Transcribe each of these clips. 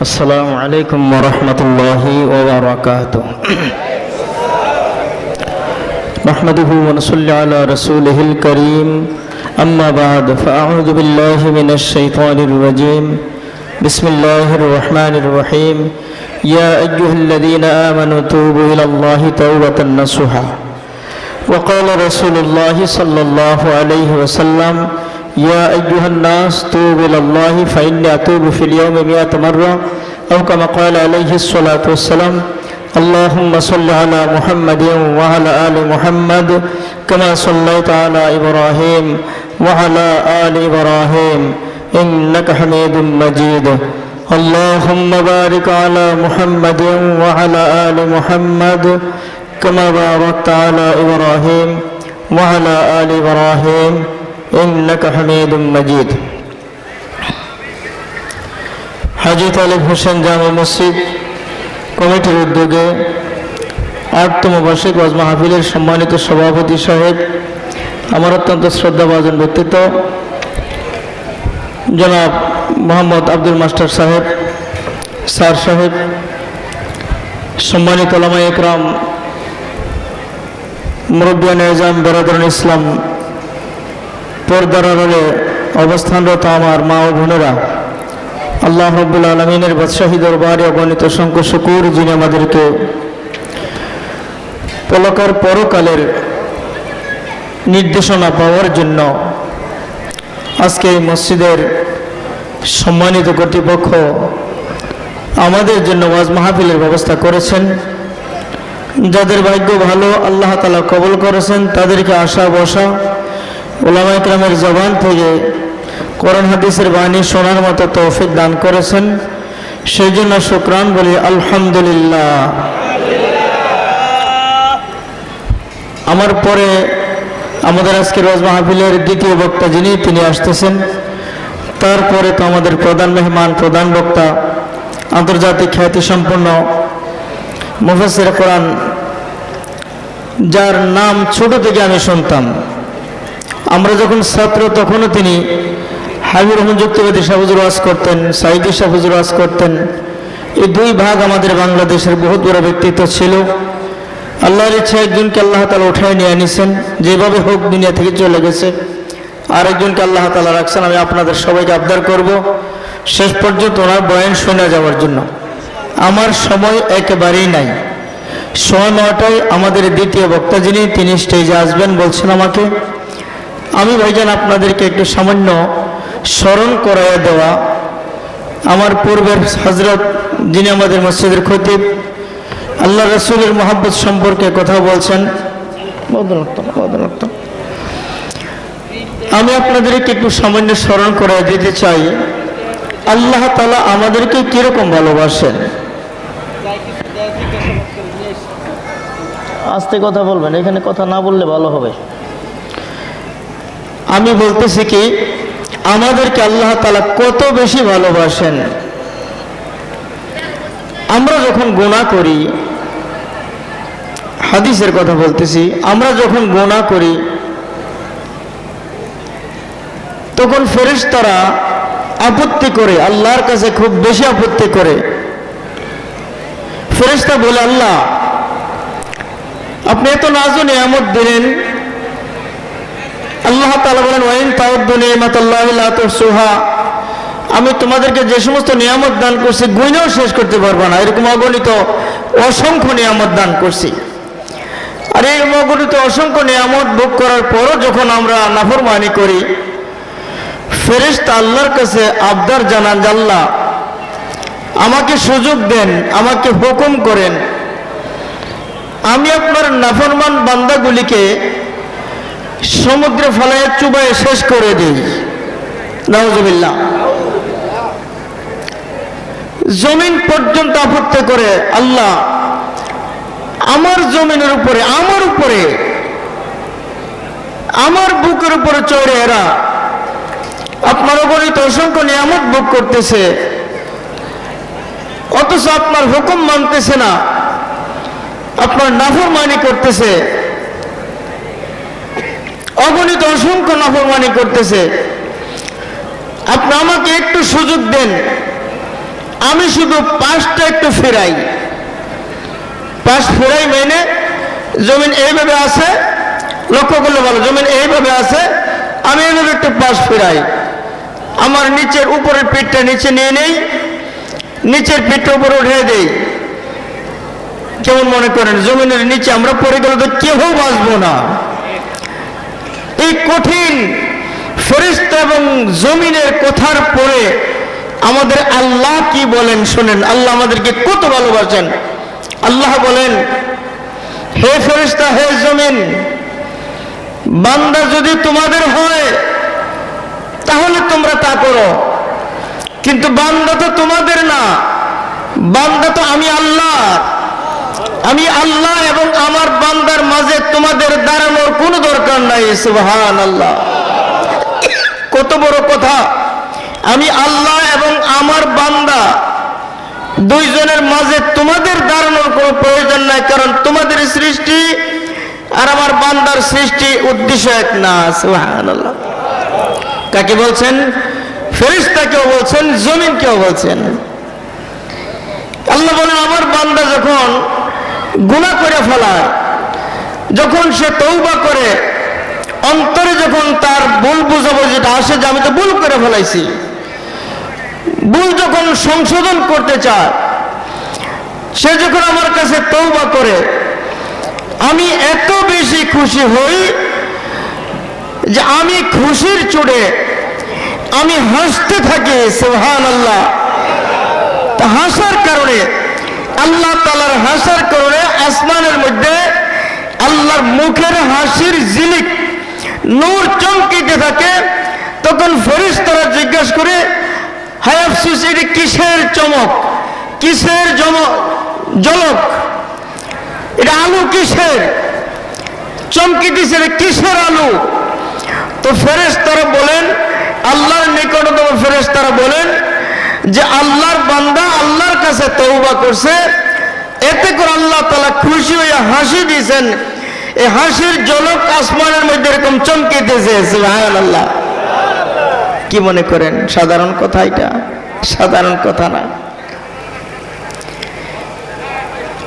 السلام عليكم ورحمة الله وبركاته. نحمده ونصلي على رسوله الكريم. أما بعد فأعوذ بالله من الشيطان الرجيم. بسم الله الرحمن الرحيم. يا أيها الذين آمنوا توبوا إلى الله توبة نصوحا. وقال رسول الله صلى الله عليه وسلم يا أيها الناس توبوا إلى الله فإني أتوب في اليوم مئة مرة أو كما قال عليه الصلاة والسلام اللهم صل على محمد وعلى آل محمد كما صليت على إبراهيم وعلى آل إبراهيم إنك حميد مجيد اللهم بارك على محمد وعلى آل محمد كما باركت على إبراهيم وعلى آل إبراهيم إنك حميد مجيد হাজি তালিব হোসেন জামে মসজিদ কমিটির উদ্যোগে আটতম বার্ষিক ওয়াজ মাহফিলের সম্মানিত সভাপতি সাহেব আমার অত্যন্ত শ্রদ্ধাভাজন ব্যক্তিত্ব জনাব মোহাম্মদ আব্দুল মাস্টার সাহেব স্যার সাহেব সম্মানিত লামা একরাম মুরব্বিয়ান এজাম বেরাদরুল ইসলাম পর্দার আড়ালে অবস্থানরত আমার মা ও বোনেরা, আল্লাহ রব্বুল আলমিনের বাদশাহী দরবারে অগণিত শঙ্কর শুকুর যিনি আমাদেরকে পলকার পরকালের নির্দেশনা পাওয়ার জন্য আজকে এই মসজিদের সম্মানিত কর্তৃপক্ষ আমাদের জন্য ওয়াজ মাহফিলের ব্যবস্থা করেছেন। যাদের ভাগ্য ভালো, আল্লাহ তালা কবল করেছেন। তাদেরকে আশা বসা ওলামা ইকরামের জবান থেকে কোরআন হাদিসের বাণী শোনার মতো তৌফিক দান করেছেন। সেই জন্য শুক্রান বলি, আলহামদুলিল্লাহ। আমার পরে আমাদের আজকে রোজ মাহফিলের দ্বিতীয় বক্তা যিনি, তিনি আসতেছেন। তারপরে তো আমাদের প্রধান মেহমান, প্রধান বক্তা, আন্তর্জাতিক খ্যাতিসম্পন্ন মুফাসির কোরআন, যার নাম ছোট থেকে আমি শুনতাম। আমরা যখন ছাত্র, তখনও তিনি হাবিব রহমান যুক্তিবাদী সাহুজুর ওয়াজ করতেন, সাইদি সাহুজুর ওয়াজ করতেন। এই দুই ভাগ আমাদের বাংলাদেশের বহুত বড় ব্যক্তিত্ব ছিল। আল্লাহর ইচ্ছা একজনকে আল্লাহ তালা উঠায় নিয়ে আনিছেন, যেভাবে হোক দুনিয়া থেকে চলে গেছে। আরেকজনকে আল্লাহ তালা রাখছেন, আমি আপনাদের সবাইকে আবদার করব। শেষ পর্যন্ত ওনার বয়ান শোনা যাওয়ার জন্য। আমার সময় একেবারেই নাই। সময় নটায় আমাদের দ্বিতীয় বক্তা যিনি, তিনি স্টেজে আসবেন, বলছেন আমাকে আমি ভাইজান আপনাদেরকে একটু সামান্য স্মরণ করাইয়া দেওয়া। আমার পূর্বের হজরত যিনি আমাদের মসজিদের খতিব, আল্লাহ রসুলের মোহাম্মদ সম্পর্কে কথা বলছেন। আমি আপনাদেরকে একটু সামান্য স্মরণ করে দিতে চাই। আল্লাহ তালা আমাদেরকে কীরকম ভালোবাসেন? আস্তে কথা বলবেন, এখানে কথা না বললে ভালো হবে। আমি বলতেছি কি, আমাদেরকে আল্লাহ তালা কত বেশি ভালোবাসেন। আমরা যখন গোনা করি, হাদিসের কথা বলতেছি, আমরা যখন গোনা করি, তখন ফেরেশতারা আপত্তি করে, আল্লাহর কাছে খুব বেশি আপত্তি করে। ফেরেশতা বলে, আল্লাহ, আপনি এত নাজু নিয়ামত দিলেন বলেন আমি তোমাদেরকে যে সমস্ত নিয়ামত দান করছি গুইনেও শেষ করতে পারব না। এরকম অগণিত অসংখ্য নিয়ামত দান করছি। আর এই অগণিত অসংখ্য নিয়ামত ভোগ করার পরও যখন আমরা নাফরমানি করি, ফেরেশতা আল্লাহর কাছে আবদার জানান আল্লাহ, আমাকে সুযোগ দেন, আমাকে হুকুম করেন। আমি আপনার নাফরমান বান্দাগুলিকে সমুদ্রে ফলায় চুবায় শেষ করে দিই। নজবিল্লা জমিন পর্যন্ত আপত্তি করে আল্লাহ আমার জমিনের উপরে, আমার উপরে, আমার বুকের উপরে চড়ে এরা। আপনার অগণিত অসংখ্য নিয়ামত ভোগ করতেছে। অথচ আপনার হুকুম মানতেছে না। আপনার নাফরমানি করতেছে। অগণিত অসংখ্য নাফরমানি করতেছে। আপনি আমাকে একটু সুযোগ দেন। আমি শুধু পাশটা একটু ফেরাই। পাশ ফেরাই মেনে জমিন এইভাবে আছে, লক্ষ্য করলে ভালো, জমিন এইভাবে আছে, আমি এইভাবে একটু পাশ ফেরাই। আমার নিচের উপরের পিঠটা নিচে নিয়ে নেই, নিচের পিঠটা উপরে উঠে দেই। কেমন মনে করেন, জমিনের নিচে আমরা পড়ে গেলে তো কেউ বাঁচবো না। এই কঠিন ফেরিস্তা এবং জমিনের কথার পরে আমাদের আল্লাহ কি বলেন শোনেন, আল্লাহ আমাদেরকে কত ভালোবাসেন। আল্লাহ বলেন, হে ফেরিস্তা হে জমিন, বান্দা যদি তোমাদের হয়, তাহলে তোমরা তা করো। কিন্তু বান্দা তো তোমাদের না, বান্দা তো আমি আল্লাহ। আমি আল্লাহ এবং আমার বান্দার মাঝে তোমাদের দাঁড়ানোর কোনো দরকার নাই সুবহান আল্লাহ কত বড় কথা। আমি আল্লাহ এবং আমার বান্দা দুইজনের মাঝে তোমাদের দাঁড়ানোর কোনো প্রয়োজন নাই, কারণ তোমাদের সৃষ্টি আর আমার বান্দার সৃষ্টি উদ্দেশ্য এক না সুবহান আল্লাহ কাকে বলছেন? ফেরিস্তা কেউ বলছেন জমিন কেউ বলছেন। আল্লাহ বলেন, আমার বান্দা যখন গুণা করে ফেলায়। যখন সে তৌবা করে, অন্তরে যখন তার ভুল বুঝাবো যেটা আসে যে আমি তো ভুল করে ফেলাইছি, ভুল যখন সংশোধন করতে চায়, সে যখন আমার কাছে তৌবা করে, আমি এত বেশি খুশি হই যে আমি খুশির চুড়ে আমি হাসতে থাকি সুহান আল্লাহ হাসার কারণে আল্লাহ তালার হাসার কারণে আসমানের মধ্যে আল্লাহর মুখের হাসির জিলিক নূর চমকিতে থাকে। তখন ফেরিস্তারা জিজ্ঞাসা করে হায়াফসুস এটি কিসের চমক? কিসের জলক এটা আলু কিসের? চমকিতেছে কিসের আলু? তো ফেরেস্তারা বলেন, আল্লাহর নিকটতম ফেরেস্তারা বলেন যে আল্লাহর বান্দা আল্লাহর কাছে তৌবা করছে, এতে করে আল্লাহ তালা খুশি হয়ে হাসি দিয়েছেন। এই হাসির জলক আসমানের মধ্যে এরকম চমকিতেছে সুবহান আল্লাহ কি মনে করেন? সাধারণ কথা এটা? সাধারণ কথা না।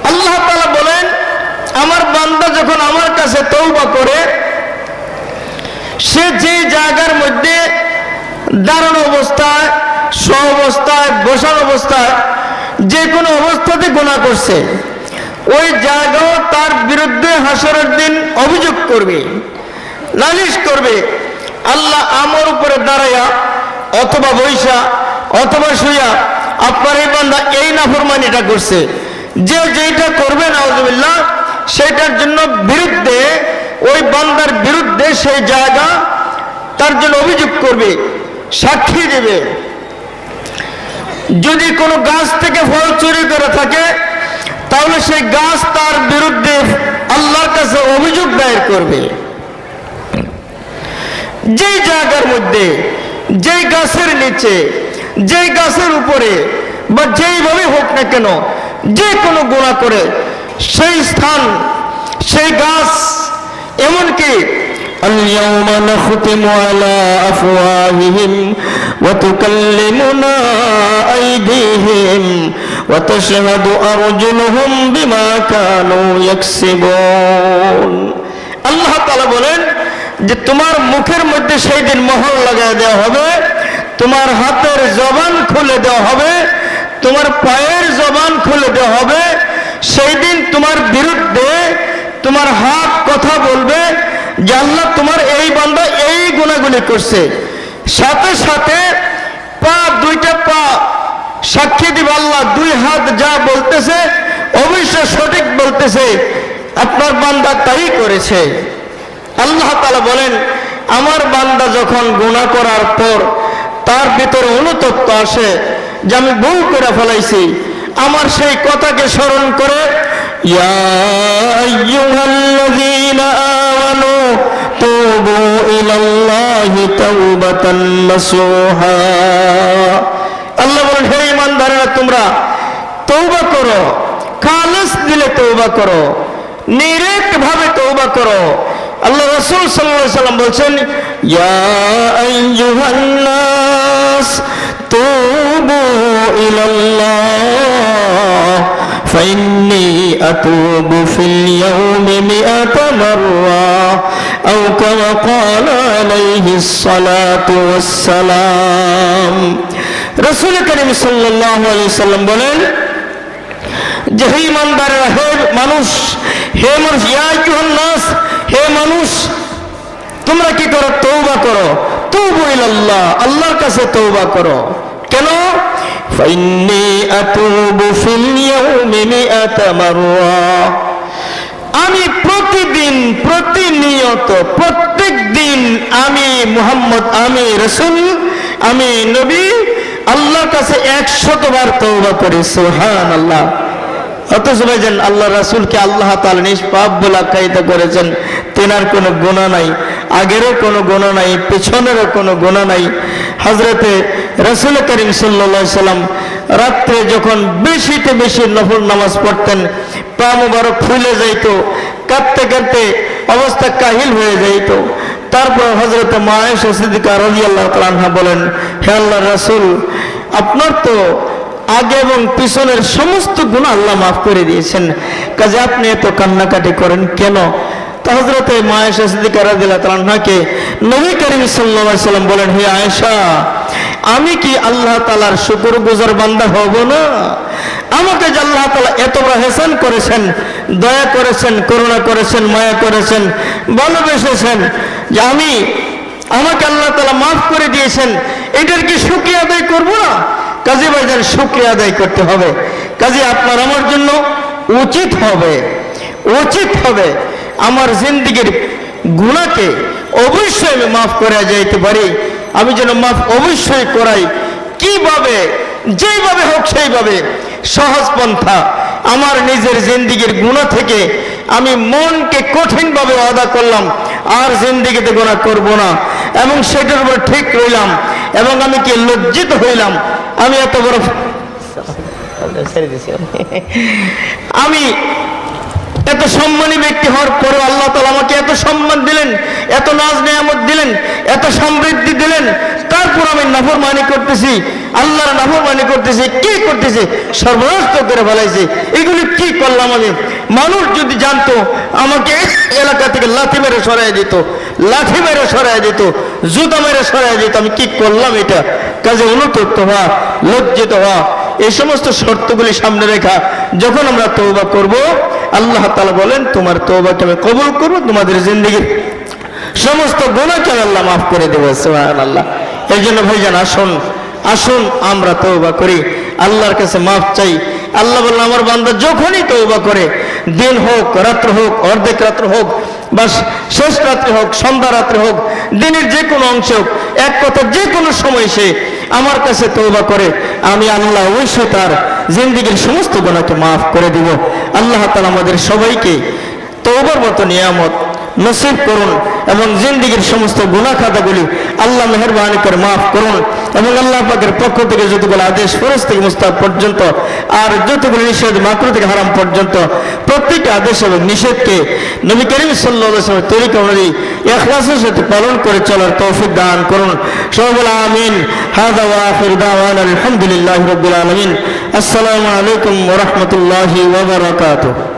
আল্লাহ তালা বলেন, আমার বান্দা যখন আমার কাছে তৌবা করে, সে যে জায়গার মধ্যে দাঁড়ানো অবস্থায় স্ব অবস্থায় বসার অবস্থায় যে কোনো অবস্থাতে গোনা করছে, ওই জায়গাও তার বিরুদ্ধে হাসরের দিন অভিযোগ করবে, নালিশ করবে, আল্লাহ আমার উপরে দাঁড়াইয়া অথবা বৈশা অথবা শুইয়া আপনার এই বান্দা এই নাফরমানিটা করছে। যে যেটা করবে, নাউজুবিল্লাহ সেটার জন্য বিরুদ্ধে, ওই বান্দার বিরুদ্ধে সেই জায়গা তার জন্য অভিযোগ করবে, সাক্ষী দেবে। যদি কোনো গাছ থেকে ফল চুরি করে থাকে তাহলে সেই গাছ তার বিরুদ্ধে আল্লাহর কাছে অভিযোগ দায়ের করবে যেই জায়গার মধ্যে যেই গাছের নিচে যেই গাছের উপরে বা যেইভাবে হোক না কেন যে কোনো গোড়া করে সেই স্থান সেই গাছ এমনকি اليوم نختم على أفواههم وتكلمنا أيديهم وتشهد أرجلهم بما كانوا يكسبون আল্লাহ তালা বলেন যে তোমার মুখের মধ্যে সেই দিন মোহর লাগাই দেওয়া হবে তোমার হাতের জবান খুলে দেওয়া হবে তোমার পায়ের জবান খুলে দেওয়া হবে সেই দিন তোমার বিরুদ্ধে তোমার হাত কথা বলবে যে আল্লাহ তোমার এই বান্দা এই গুণাগুলি করছে সাথে সাথে পা, দুইটা পা সাক্ষী দিব আল্লাহ, দুই হাত যা বলতেছে অবশ্যই সঠিক বলতেছে, আপনার বান্দা তাই করেছে। আল্লাহ তালা বলেন, আমার বান্দা যখন গুণা করার পর তার ভিতরে অনুতপ্ত আসে, যে আমি ভুল করে ফেলাইছি, আমার সেই কথাকে স্মরণ করে, ইয়া আইয়ুহাল্লাযীনা আমানু তুবু ইলাল্লাহি তাওবাতান নাসুহা আল্লাহ বলেন হে ইমানদারেরা তোমরা তৌবা করো খালেস দিলে তৌবা করো নিরেট ভাবে তৌবা করো আল্লাহ রসুল সাল্লাল্লাহু আলাইহি সাল্লাম বলছেন ইয়া আইয়ুহান الناس توبوا إلى الله فإني أتوب في اليوم مئة مرة أو كما قال عليه الصلاة والسلام رسول كريم صلى الله عليه وسلم বলেন যে হে ইমানদারেরা হে মানুষ হে মানুষ ইয়া আইয়ুহান নাস হে মানুষ তোমরা কি করো তৌবা করো তৌবু ইলাল্লাহ আল্লাহর কাছে তৌবা করো কেন ফাইন্নি আতুবু ফিল ইয়াউমি মিআতা মাররা আমি প্রতিদিন, প্রতিনিয়ত প্রত্যেক দিন আমি মুহাম্মদ, আমি রসুল, আমি নবী, আল্লাহর কাছে একশতবার তৌবা করি সুহান আল্লাহ অথচ ভাইজান আল্লাহ রাসুলকে আল্লাহ তাআলা নিষ্পাপ বলে আখ্যায়িত করেছেন। তেনার কোনো গুণা নাই, আগেরও কোনো গুণা নাই, পেছনেরও কোনো গুণা নাই। হজরতে রসুল করিম সাল্লা সাল্লাম রাত্রে যখন বেশিতে বেশি নফল নামাজ পড়তেন পা মুবারক ফুলে যাইত, কাঁদতে কাঁদতে অবস্থা কাহিল হয়ে যাইত। তারপর হজরত মায়েশ সিদ্দিকা রাজি আল্লাহ তালাহা বলেন, হে আল্লাহ রাসুল, আপনার তো আগে এবং পিছনের সমস্ত গুণ আল্লাহ মাফ করে দিয়েছেন। কাজে আপনি এত কান্নাকাটি করেন কেন? তা হজরতে মায়েশা সিদ্দিকা রাদিল্লাহ তালাহাকে নবী করিম সাল্লা সাল্লাম বলেন, হে আয়েশা, আমি কি আল্লাহ তালার শুকুর গুজার বান্দা হব না? আমাকে যে আল্লাহ তালা এত হেসান করেছেন, দয়া করেছেন, করুণা করেছেন, মায়া করেছেন, ভালোবেসেছেন যে আমি, আমাকে আল্লাহ তালা মাফ করে দিয়েছেন, এটার কি সুখী আদায় করব না? কাজী ভাইজান, শুক্রিয়া আদায় করতে হবে। কাজে, আপনার আমার জন্য উচিত হবে উচিত হবে আমার জিন্দিগির গুণাকে অবশ্যই আমি মাফ করে যাইতে পারি। আমি যেন মাফ অবশ্যই করাই। কীভাবে, যেইভাবে হোক সেইভাবে সহজ পন্থা। আমার নিজের জিন্দিগির গুণা থেকে আমি মনকে কঠিনভাবে আদা করলাম আর জিন্দিগিতে গোনা করব না। এবং সেটার উপর ঠিক রইলাম এবং আমি কি লজ্জিত হইলাম? আমি এত বড় আমি। এত সম্মানী ব্যক্তি হওয়ার পরে আল্লাহ তালা আমাকে এত সম্মান দিলেন এত নাজ নেয়ামত দিলেন এত সমৃদ্ধি দিলেন তারপর আমি নাফর মানি করতেছি, আল্লাহর নাফর মানি করতেছি, কি করতেছি? সর্বনষ্ট করে ফেলাইছি। এগুলি কি করলাম আমি? মানুষ যদি জানতো, আমাকে এলাকা থেকে লাথি মেরে সরাই দিত লাঠি মেরে সরাই দিত, জুতা মেরে সরাই দিত, আমি কি করলাম এটা? কাজে অনুতপ্ত হওয়া, লজ্জিত হওয়া, এই সমস্ত শর্তগুলি সামনে রেখা, যখন আমরা তৌবা করব, আল্লাহ তালা বলেন, তোমার তৌবাকে আমি কবল করব, তোমাদের জিন্দগির সমস্ত গোনাকে আল্লাহ মাফ করে দেবো। সুবহান আল্লাহ এই জন্য ভাইজান, আসুন আসুন, আমরা তৌবা করি। আল্লাহর কাছে মাফ চাই। আল্লাহ বললাম আমার বান্দা যখনই তৌবা করে, দিন হোক, রাত্র হোক, অর্ধেক রাত্র হোক, বা শেষ রাত্রে হোক, সন্ধ্যা রাত্রে হোক, দিনের যে কোনো অংশ হোক, এক কথা যে কোনো সময় সে আমার কাছে তৌবা করে, আমি আল্লাহ অবশ্যই তার জিন্দিগির সমস্ত গুণাকে মাফ করে দিব। আল্লাহ তালা আমাদের সবাইকে তৌবার মতো নিয়ামত নসিব করুন এবং জিন্দিগির সমস্ত গুণা খাতাগুলি আল্লাহ মেহরবানি করে মাফ করুন এবং আল্লাহ পাকের পক্ষ থেকে যতগুলো আদেশ ফরজ থেকে মুস্তাব পর্যন্ত আর যতগুলো নিষেধ মাকরু থেকে হারাম পর্যন্ত প্রত্যেকটা আদেশ এবং নিষেধকে নবী করিম সাল্লামের তরিকা অনুযায়ী এখলাসের সাথে পালন করে চলার তৌফিক দান করুন। সবুল আমিন। আলহামদুলিল্লাহ রবিল আলমিন। আসসালামু আলাইকুম ওরহমতুল্লাহি ওবরাকাতুহ